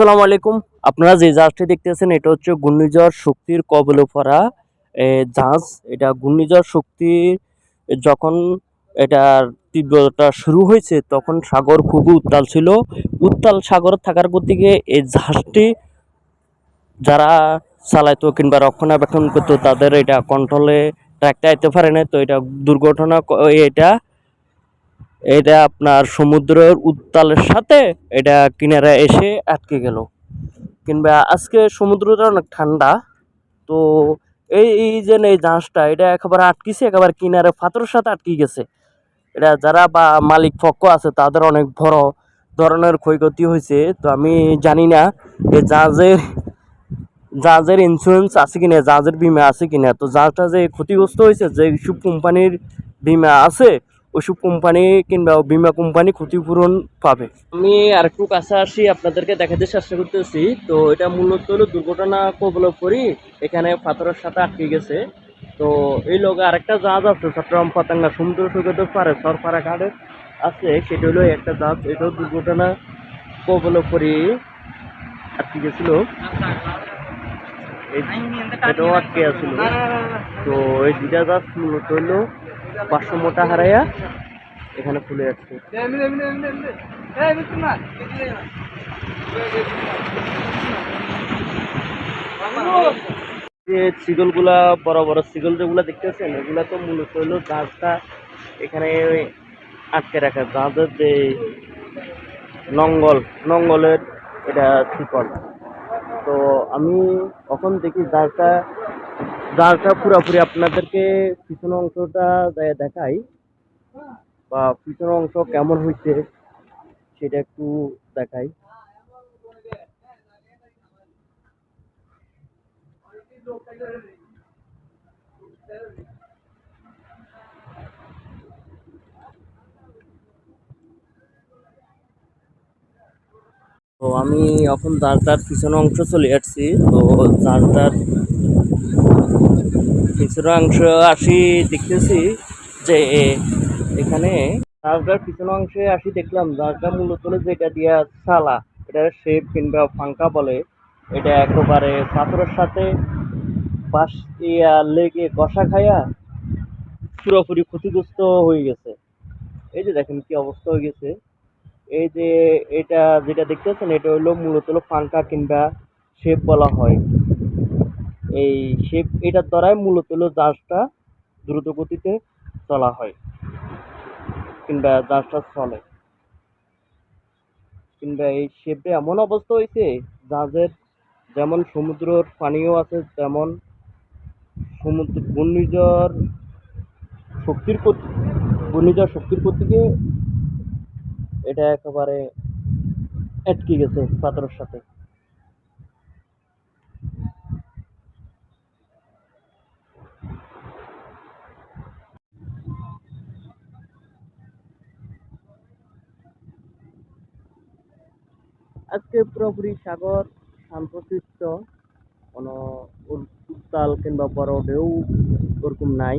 আসসালামু আলাইকুম। আপনারা যে জাহাজটি দেখতেছেন, এটা হচ্ছে ঘূর্ণিঝড় শক্তির কবলে পড়া জাহাজ, এটা ঘূর্ণিঝড় শক্তি যখন এটার তীব্রতা শুরু হয়েছে, তখন সাগর খুবই উত্তাল ছিল। উত্তাল সাগর থাকার গতিকে এই জাহাজটি যারা চালাইতো কিংবা রক্ষণাবেক্ষণ করতো, তাদের এটা কন্ট্রোলে রাখতে আইতে পারে না তো এটা দুর্ঘটনা এটা এটা আপনার সমুদ্রের উত্তালের সাথে এটা কিনারে এসে আটকে গেল। কিংবা আজকে সমুদ্রটা অনেক ঠান্ডা, তো এই যে এই জাহাজটা, এটা একেবারে আটকিছে, একেবারে কিনারে ফাতরের সাথে আটকে গেছে। এটা যারা বা মালিক পক্ষ আছে, তাদের অনেক বড় ধরনের ক্ষয়ক্ষতি হয়েছে। তো আমি জানি না এই জাহাজের জাহাজের ইন্স্যুরেন্স আছে কিনা, জাহাজের বিমা আছে কিনা। তো জাহাজটা যে ক্ষতিগ্রস্ত হয়েছে, যে সব কোম্পানির বিমা আছে ওইসব কোম্পানি কিংবা বিমা কোম্পানি ক্ষতিপূরণ পাবে। আমি আর একটু কাছে আসি, আপনাদেরকে দেখাতে চেষ্টা করতেছি। তো এটা মূলত হলো দুর্ঘটনা কবল করি এখানে পাথরের সাথে আটকে গেছে। তো এই লগে আরেকটা জাহাজ আছে, চট্টগ্রাম, পাতাঙ্গা, সমুদ্র সৈকতের পারে, সরপাড়া ঘাটে আছে। সেটা হলো একটা জাহাজ এটাও দুর্ঘটনা কবল করি আটকে গেছিল। এটাও আটকে আছিল। তো এই দুইটা জাহাজ মূলত হলো পাঁচশো মোটা হারাইয়া এখানে খুলে যাচ্ছে। যে সিগলগুলা বড় বড় সিগল যেগুলা দেখতেছেন এগুলা তো মূলত হলো জাহাজটা এখানে আটকে রাখা, জাহাজের যে নঙ্গল নঙ্গলের এটা শিকল তো আমি কখন দেখি জাহাজটা জাহাজটা পুরোপুরি আপনাদেরকে পিছনের অংশটা দেখাই, বা পিছনের অংশ কেমন হয়েছে সেটা একটু দেখাই। তো আমি এখন জাহাজটার পিছনের অংশ চলে আসছি। তো জাহাজটার পিছনের অংশ আসি দেখতেছি যে এখানে জাহাজটার পিছনের অংশে আসি দেখলাম। জাহাজটা মূলত যেটা দিয়া সালা এটা শেপ কিংবা ফাঙ্কা বলে। এটা একেবারে পাথরের সাথে পাশ ইয়া লেগে কষা খাইয়া পুরোপুরি ক্ষতিগ্রস্ত হয়ে গেছে। এই যে দেখেন কি অবস্থা হয়ে গেছে। এই যে এটা যেটা দেখতেছেন, এটা হলো মূলত হলো ফাঙ্কা কিংবা শেপ বলা হয়। এই শেপ এটার দ্বারাই মূলত হলো জাহাজটা দ্রুত গতিতে চলা হয়। কিংবা জাহাজটা চলে। কিংবা এই শেপে এমন অবস্থা হয়েছে, জাহাজের যেমন সমুদ্রর পানিও আছে, তেমন সমুদ্র, ঘূর্ণিঝড় শক্তির প্রতি, ঘূর্ণিঝড় শক্তির প্রতিকে এটা একেবারে আটকে গেছে পাথরের সাথে। আজকে পুরোপুরি সাগর শান্তশিষ্ট কোনো উত্তাল কিংবা বড় ঢেউ ওরকম নাই।